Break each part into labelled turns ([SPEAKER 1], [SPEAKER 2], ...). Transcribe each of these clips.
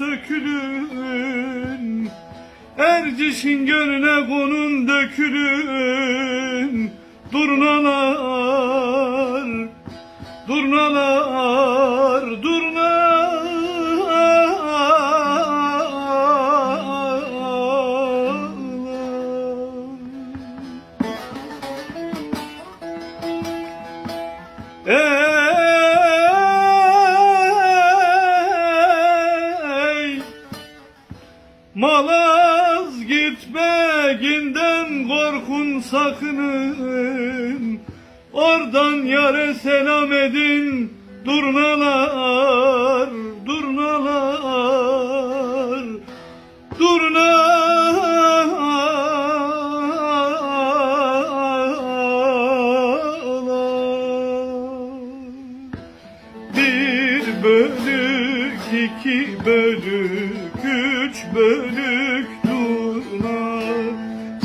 [SPEAKER 1] dökülün Erciş'in gölüne konun dökülün. Durnalar Durnalar Durnalar. Ey Malaz gitmeginden korkun sakının. Oradan yare selam edin Durnalar, durnalar Durnalar. Bir bölük, iki bölük, üç bölük durna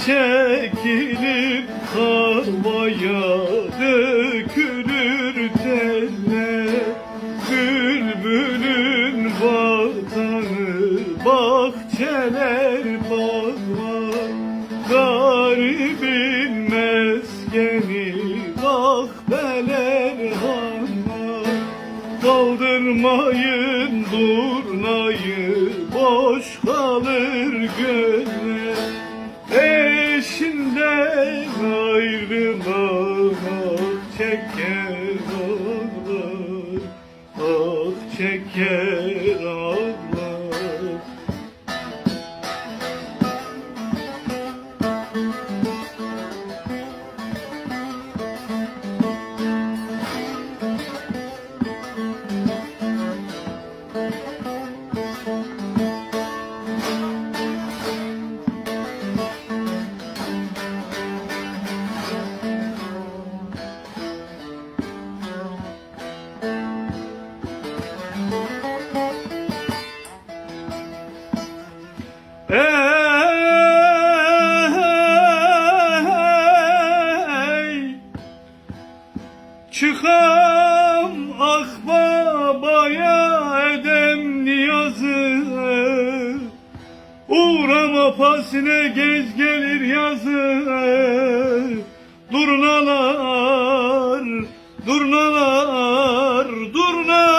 [SPEAKER 1] Çekilir havaya dökülür teller Bülbülün vatanı bahçeler bağlar. Garibin meskeni Kaldırmayın durnayı boş kalır göle Eşinden ayrılan ah çeker Çıkam akbabaya edem niyazı. Uğrama pasine gez gelir yazı. Durnalar, durnalar, durnalar.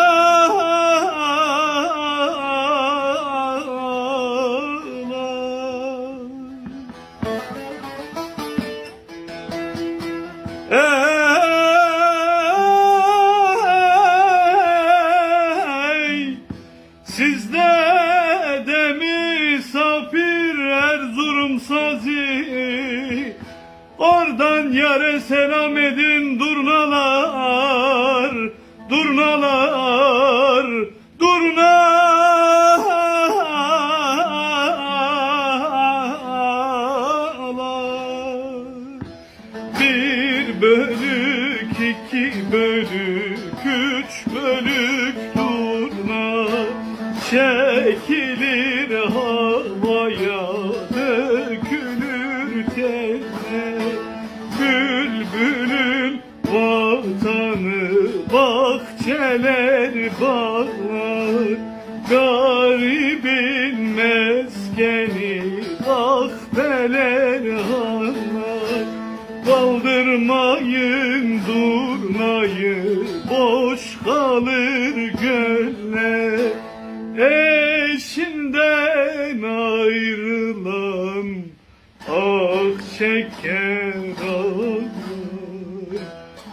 [SPEAKER 1] Ey Sazi Oradan yare selam edin durnalar Durnalar Durnalar. Bir bölük, iki bölük, üç bölük durna Çekilir havaya, bahçeler bağlar Garibin meskeni, kahveler hanlar. Kaldırmayın durnayı boş kalır göller. Eşinden ayrılan ah çeker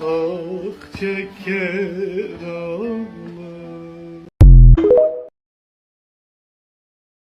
[SPEAKER 1] Ah çeker ağlar